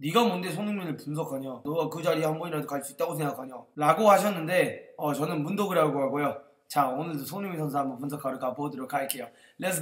네가 뭔데 손흥민을 분석하냐? 너가 그 자리에 한 번이라도 갈 수 있다고 생각하냐? 라고 하셨는데 어, 저는 문독이라고 하고요. 자 오늘도 손흥민 선수 한번 분석하러 가보도록 할게요. Let's!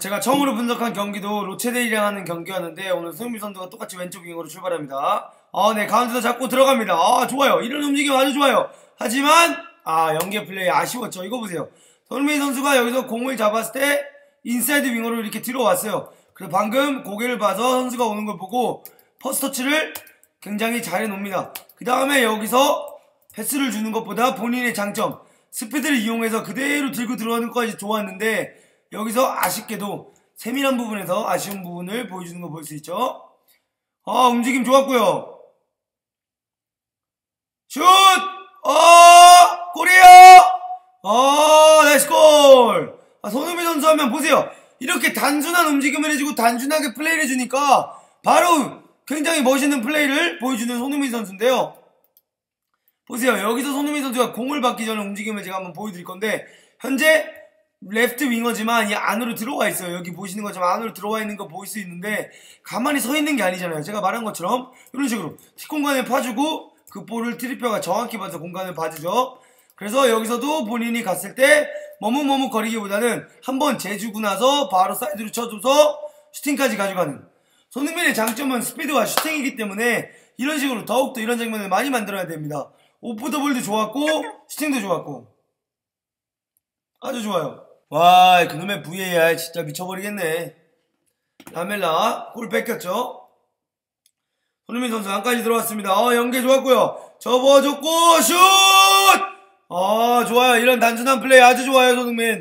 제가 처음으로 분석한 경기도 로체데이랑 하는 경기였는데 오늘 손흥민 선수가 똑같이 왼쪽 윙으로 출발합니다. 아, 네 가운데서 잡고 들어갑니다. 아 좋아요. 이런 움직임 아주 좋아요. 하지만 아 연계 플레이 아쉬웠죠. 이거 보세요. 손흥민 선수가 여기서 공을 잡았을 때 인사이드 윙으로 이렇게 들어왔어요. 그래서 방금 고개를 봐서 선수가 오는 걸 보고 퍼스터치를 굉장히 잘 해 놓습니다. 그 다음에 여기서 패스를 주는 것보다 본인의 장점 스피드를 이용해서 그대로 들고 들어가는 것까지 좋았는데 여기서 아쉽게도 세밀한 부분에서 아쉬운 부분을 보여주는 거 볼 수 있죠. 아 움직임 좋았고요. 슛! 어! 골이에요! 어! 나이스 골! 아, 손흥민 선수 하면 보세요. 이렇게 단순한 움직임을 해주고 단순하게 플레이를 해주니까 바로 굉장히 멋있는 플레이를 보여주는 손흥민 선수인데요. 보세요. 여기서 손흥민 선수가 공을 받기 전에 움직임을 제가 한번 보여드릴 건데 현재 레프트 윙어지만 이 안으로 들어와 있어요. 여기 보시는 것처럼 안으로 들어와 있는 거 보일 수 있는데 가만히 서 있는 게 아니잖아요. 제가 말한 것처럼 이런 식으로 뒷공간에 파주고 그 볼을 트리퍼가 정확히 봐서 공간을 봐주죠. 그래서 여기서도 본인이 갔을 때 머뭇머뭇 거리기보다는 한번 재주고 나서 바로 사이드로 쳐줘서 슈팅까지 가져가는 손흥민의 장점은 스피드와 슈팅이기 때문에 이런 식으로 더욱더 이런 장면을 많이 만들어야 됩니다. 오프 더블도 좋았고 슈팅도 좋았고 아주 좋아요. 와 그놈의 VAR 진짜 미쳐버리겠네. 라멜라 골 뺏겼죠. 손흥민 선수 안까지 들어왔습니다. 어, 연계 좋았고요. 접어줬고 슛! 아 좋아요. 이런 단순한 플레이 아주 좋아요 손흥민.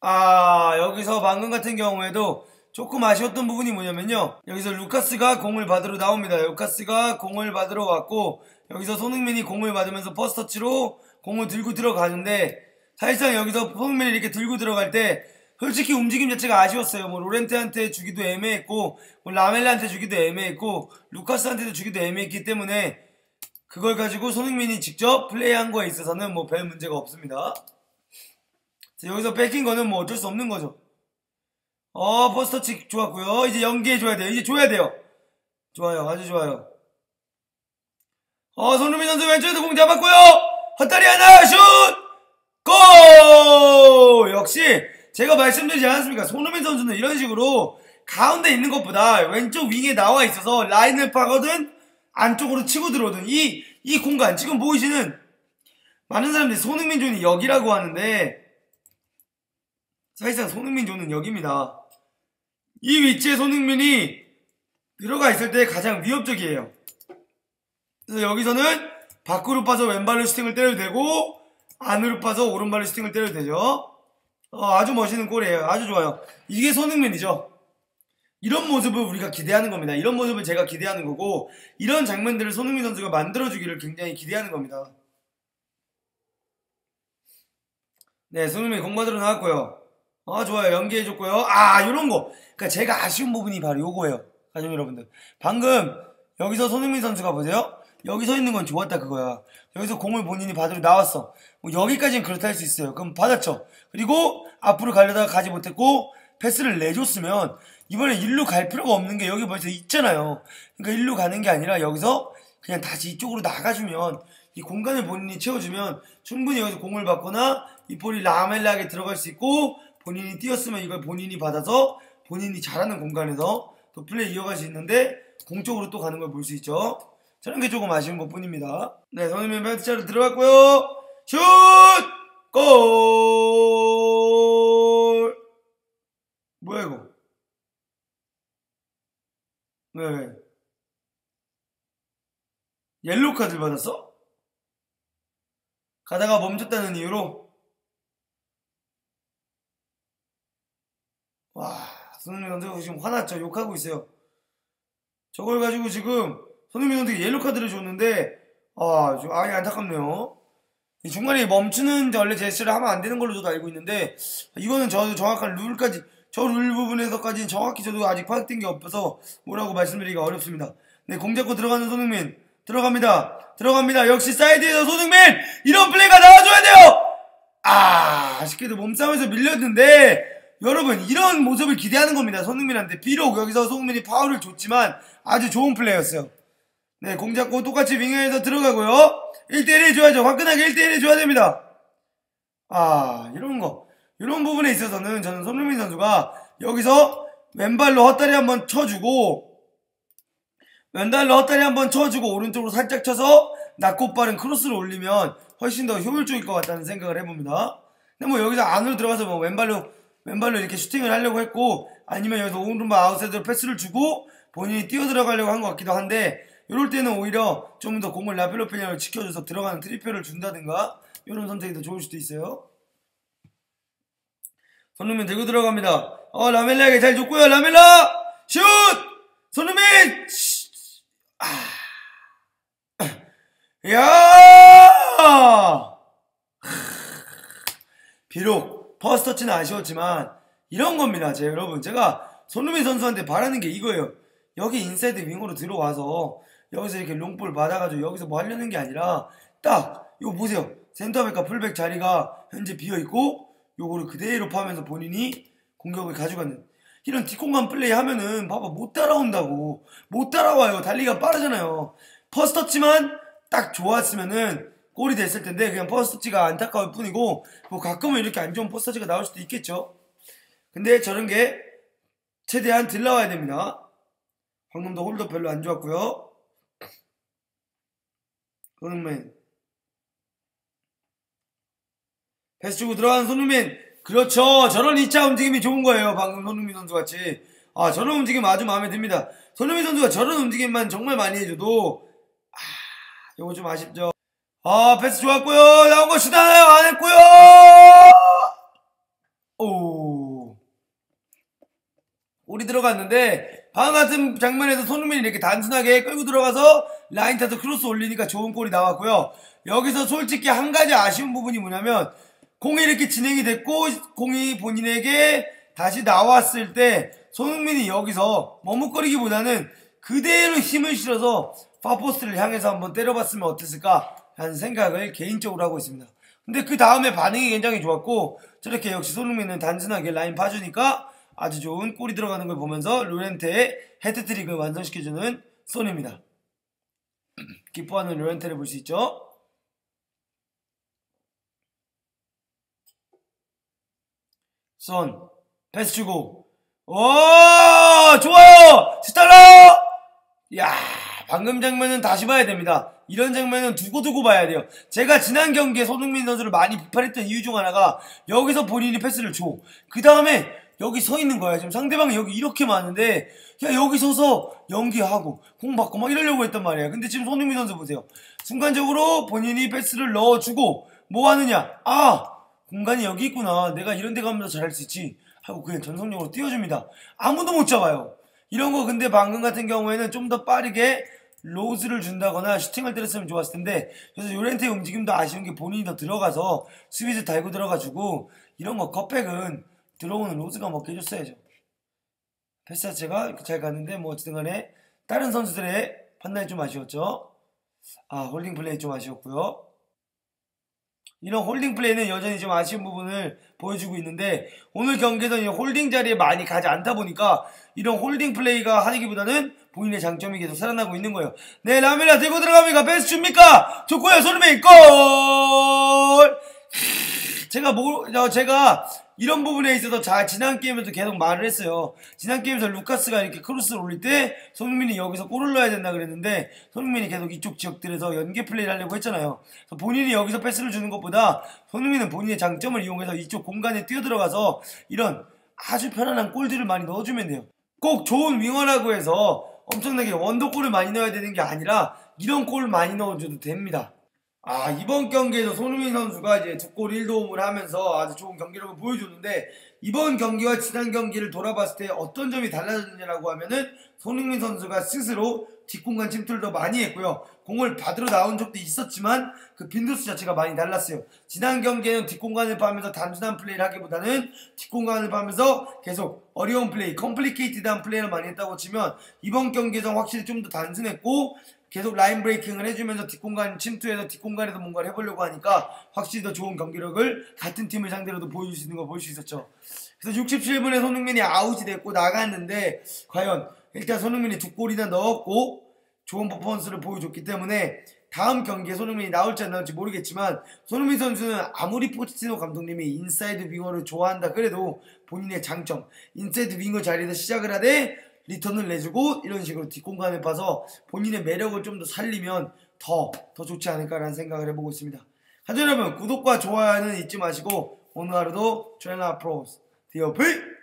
아 여기서 방금 같은 경우에도 조금 아쉬웠던 부분이 뭐냐면요. 여기서 루카스가 공을 받으러 나옵니다. 루카스가 공을 받으러 왔고 여기서 손흥민이 공을 받으면서 퍼스터치로 공을 들고 들어가는데 사실상 여기서 손흥민이 이렇게 들고 들어갈 때 솔직히 움직임 자체가 아쉬웠어요. 뭐 로렌트한테 주기도 애매했고 뭐 라멜라한테 주기도 애매했고 루카스한테도 주기도 애매했기 때문에 그걸 가지고 손흥민이 직접 플레이한 거에 있어서는 뭐 별 문제가 없습니다. 여기서 뺏긴 거는 뭐 어쩔 수 없는 거죠. 어 퍼스터치 좋았고요. 이제 연기해 줘야 돼요. 이제 줘야 돼요. 좋아요. 아주 좋아요. 어, 손흥민 선수 왼쪽에서 공 잡았고요. 헛다리 하나 슛! 골! 역시 제가 말씀드리지 않았습니까? 손흥민 선수는 이런 식으로 가운데 있는 것보다 왼쪽 윙에 나와 있어서 라인을 파거든 안쪽으로 치고 들어오든 이, 이 공간 지금 보이시는 많은 사람들이 손흥민 존이 여기라고 하는데 사실상 손흥민 존은 여기입니다. 이 위치에 손흥민이 들어가 있을 때 가장 위협적이에요. 그래서 여기서는 밖으로 빠져 왼발로 슈팅을 때려도 되고 안으로 빠져 오른발로 슈팅을 때려도 되죠. 어, 아주 멋있는 골이에요. 아주 좋아요. 이게 손흥민이죠. 이런 모습을 우리가 기대하는 겁니다. 이런 모습을 제가 기대하는 거고 이런 장면들을 손흥민 선수가 만들어주기를 굉장히 기대하는 겁니다. 네, 손흥민 공 받으러 나왔고요. 아, 좋아요. 연기해줬고요. 아, 이런 거. 그러니까 제가 아쉬운 부분이 바로 요거예요. 가족 여러분들. 방금 여기서 손흥민 선수가 보세요. 여기 서 있는 건 좋았다 그거야. 여기서 공을 본인이 받으러 나왔어. 뭐 여기까지는 그렇다 할 수 있어요. 그럼 받았죠. 그리고 앞으로 가려다가 가지 못했고 패스를 내줬으면 이번에 일로 갈 필요가 없는 게 여기 벌써 있잖아요. 그러니까 일로 가는 게 아니라 여기서 그냥 다시 이쪽으로 나가주면 이 공간을 본인이 채워주면 충분히 여기서 공을 받거나 이 볼이 라멜라하게 들어갈 수 있고 본인이 뛰었으면 이걸 본인이 받아서 본인이 잘하는 공간에서 또 플레이 이어갈 수 있는데 공쪽으로 또 가는 걸 볼 수 있죠. 저런 게 조금 아쉬운 것 뿐입니다. 네, 손흥민 벤트차로 들어갔고요. 슛! 골! 뭐야 이거? 왜 왜? 옐로우 카드 받았어? 가다가 멈췄다는 이유로? 와, 손흥민 선수가 지금 화났죠. 욕하고 있어요. 저걸 가지고 지금 손흥민 선수가 옐로 카드를 줬는데 아, 좀 아예 안타깝네요. 중간에 멈추는 원래 제스처를 하면 안 되는 걸로 저도 알고 있는데 이거는 저도 정확한 룰까지 저룰 부분에서까지는 정확히 저도 아직 파악된 게 없어서 뭐라고 말씀드리기가 어렵습니다. 네, 공 잡고 들어가는 손흥민 들어갑니다. 들어갑니다. 역시 사이드에서 손흥민 이런 플레이가 나와줘야 돼요. 아, 아쉽게도 몸싸움에서 밀렸는데 여러분 이런 모습을 기대하는 겁니다. 손흥민한테 비록 여기서 손흥민이 파울을 줬지만 아주 좋은 플레이였어요. 네, 공 잡고 똑같이 윙어에서 들어가고요. 1대1 해줘야죠. 화끈하게 1대1 해줘야 됩니다. 아, 이런 거. 이런 부분에 있어서는 저는 손흥민 선수가 여기서 왼발로 헛다리 한번 쳐주고 왼발로 헛다리 한번 쳐주고 오른쪽으로 살짝 쳐서 낮고 빠른 크로스를 올리면 훨씬 더 효율적일 것 같다는 생각을 해봅니다. 근데 뭐 여기서 안으로 들어가서 뭐 왼발로 왼발로 이렇게 슈팅을 하려고 했고 아니면 여기서 오른발 아웃사이드로 패스를 주고 본인이 뛰어 들어가려고 한 것 같기도 한데 이럴 때는 오히려 좀 더 공을 라펠로페냐를 지켜줘서 들어가는 트리표를 준다든가 이런 선택이 더 좋을 수도 있어요. 손흥민 들고 들어갑니다. 어 라멜라에게 잘 줬고요. 라멜라 슛! 손흥민! 아. 야! 비록 퍼스터치는 아쉬웠지만 이런 겁니다. 제 여러분 제가 손흥민 선수한테 바라는 게 이거예요. 여기 인사이드 윙으로 들어와서 여기서 이렇게 롱볼 받아가지고 여기서 뭐 하려는 게 아니라 딱 이거 보세요. 센터백과 풀백 자리가 현재 비어 있고 요거를 그대로 파면서 본인이 공격을 가져가는 이런 뒷공간 플레이 하면은 봐봐 못 따라온다고. 못 따라와요. 달리기가 빠르잖아요. 퍼스터치만 딱 좋았으면은 골이 됐을 텐데 그냥 퍼스터치가 안타까울 뿐이고 뭐 가끔은 이렇게 안 좋은 퍼스터치가 나올 수도 있겠죠. 근데 저런 게 최대한 들 나와야 됩니다. 방금도 홀도 별로 안 좋았고요. 손흥민 패스 주고 들어가는 손흥민. 그렇죠. 저런 2차 움직임이 좋은 거예요. 방금 손흥민 선수 같이. 아 저런 움직임 아주 마음에 듭니다. 손흥민 선수가 저런 움직임만 정말 많이 해줘도 아 요거 좀 아쉽죠. 아 패스 좋았고요. 나온 거 시다나요 안 했고요. 오. 우리 들어갔는데 방금 같은 장면에서 손흥민이 이렇게 단순하게 끌고 들어가서 라인 타서 크로스 올리니까 좋은 골이 나왔고요. 여기서 솔직히 한 가지 아쉬운 부분이 뭐냐면 공이 이렇게 진행이 됐고 공이 본인에게 다시 나왔을 때 손흥민이 여기서 머뭇거리기보다는 그대로 힘을 실어서 파포스를 향해서 한번 때려봤으면 어땠을까 하는 생각을 개인적으로 하고 있습니다. 근데 그 다음에 반응이 굉장히 좋았고 저렇게 역시 손흥민은 단순하게 라인 봐주니까 아주 좋은 골이 들어가는 걸 보면서 로렌테의 헤드트릭을 완성시켜주는 손입니다. 기뻐하는 로렌테를 볼 수 있죠. 선 패스 주고. 오 좋아요! 스탈러 야 방금 장면은 다시 봐야 됩니다. 이런 장면은 두고두고 봐야 돼요. 제가 지난 경기에 손흥민 선수를 많이 비판했던 이유 중 하나가 여기서 본인이 패스를 줘. 그 다음에 여기 서 있는 거야. 지금 상대방이 여기 이렇게 많은데 야 여기 서서 연기하고 공 받고 막 이러려고 했단 말이야. 근데 지금 손흥민 선수 보세요. 순간적으로 본인이 패스를 넣어주고 뭐 하느냐? 아 공간이 여기 있구나. 내가 이런 데 가면 더 잘할 수 있지. 하고 그냥 전속력으로 띄워줍니다. 아무도 못 잡아요. 이런 거 근데 방금 같은 경우에는 좀 더 빠르게 로즈를 준다거나 슈팅을 때렸으면 좋았을 텐데 그래서 요렌트의 움직임도 아쉬운 게 본인이 더 들어가서 스위즈 달고 들어가지고 이런 거 컵백은 들어오는 로즈가 먹게 해줬어야죠. 패스 자체가 잘 갔는데 뭐 어쨌든 간에 다른 선수들의 판단이 좀 아쉬웠죠. 아 홀딩 플레이 좀 아쉬웠고요. 이런 홀딩 플레이는 여전히 좀 아쉬운 부분을 보여주고 있는데 오늘 경기에서 이 홀딩 자리에 많이 가지 않다 보니까 이런 홀딩 플레이가 하기보다는 본인의 장점이 계속 살아나고 있는 거예요. 네, 라멜라 들고 들어갑니까? 베스트 줍니까? 좋고요, 손흥민 골! 제가 뭐, 제가 이런 부분에 있어서 자, 지난 게임에서 계속 말을 했어요. 지난 게임에서 루카스가 이렇게 크로스를 올릴 때 손흥민이 여기서 골을 넣어야 된다 그랬는데 손흥민이 계속 이쪽 지역들에서 연계 플레이를 하려고 했잖아요. 본인이 여기서 패스를 주는 것보다 손흥민은 본인의 장점을 이용해서 이쪽 공간에 뛰어들어가서 이런 아주 편안한 골들을 많이 넣어주면 돼요. 꼭 좋은 윙어라고 해서 엄청나게 원더골을 많이 넣어야 되는 게 아니라 이런 골을 많이 넣어줘도 됩니다. 아, 이번 경기에서 손흥민 선수가 이제 두 골 1도움을 하면서 아주 좋은 경기력을 보여줬는데, 이번 경기와 지난 경기를 돌아봤을 때 어떤 점이 달라졌느냐라고 하면은, 손흥민 선수가 스스로 뒷공간 침투를 더 많이 했고요. 공을 받으러 나온 적도 있었지만, 그 빈도수 자체가 많이 달랐어요. 지난 경기에는 뒷공간을 파면서 단순한 플레이를 하기보다는 뒷공간을 파면서 계속 어려운 플레이, 컴플리케이티드한 플레이를 많이 했다고 치면, 이번 경기에서 확실히 좀 더 단순했고, 계속 라인 브레이킹을 해주면서 뒷공간 침투해서 뒷공간에서 뭔가를 해보려고 하니까 확실히 더 좋은 경기력을 같은 팀을 상대로도 보여줄 수 있는 걸 볼 수 있었죠. 그래서 67분에 손흥민이 아웃이 됐고 나갔는데 과연 일단 손흥민이 두 골이나 넣었고 좋은 퍼포먼스를 보여줬기 때문에 다음 경기에 손흥민이 나올지 안 나올지 모르겠지만 손흥민 선수는 아무리 포치티노 감독님이 인사이드 윙어를 좋아한다 그래도 본인의 장점 인사이드 윙어 자리에서 시작을 하되 리턴을 내주고 이런 식으로 뒷공간을 봐서 본인의 매력을 좀 더 살리면 더, 더 좋지 않을까라는 생각을 해보고 있습니다. 가족 여러분 구독과 좋아요는 잊지 마시고 오늘 하루도 조연아 프로스 디어플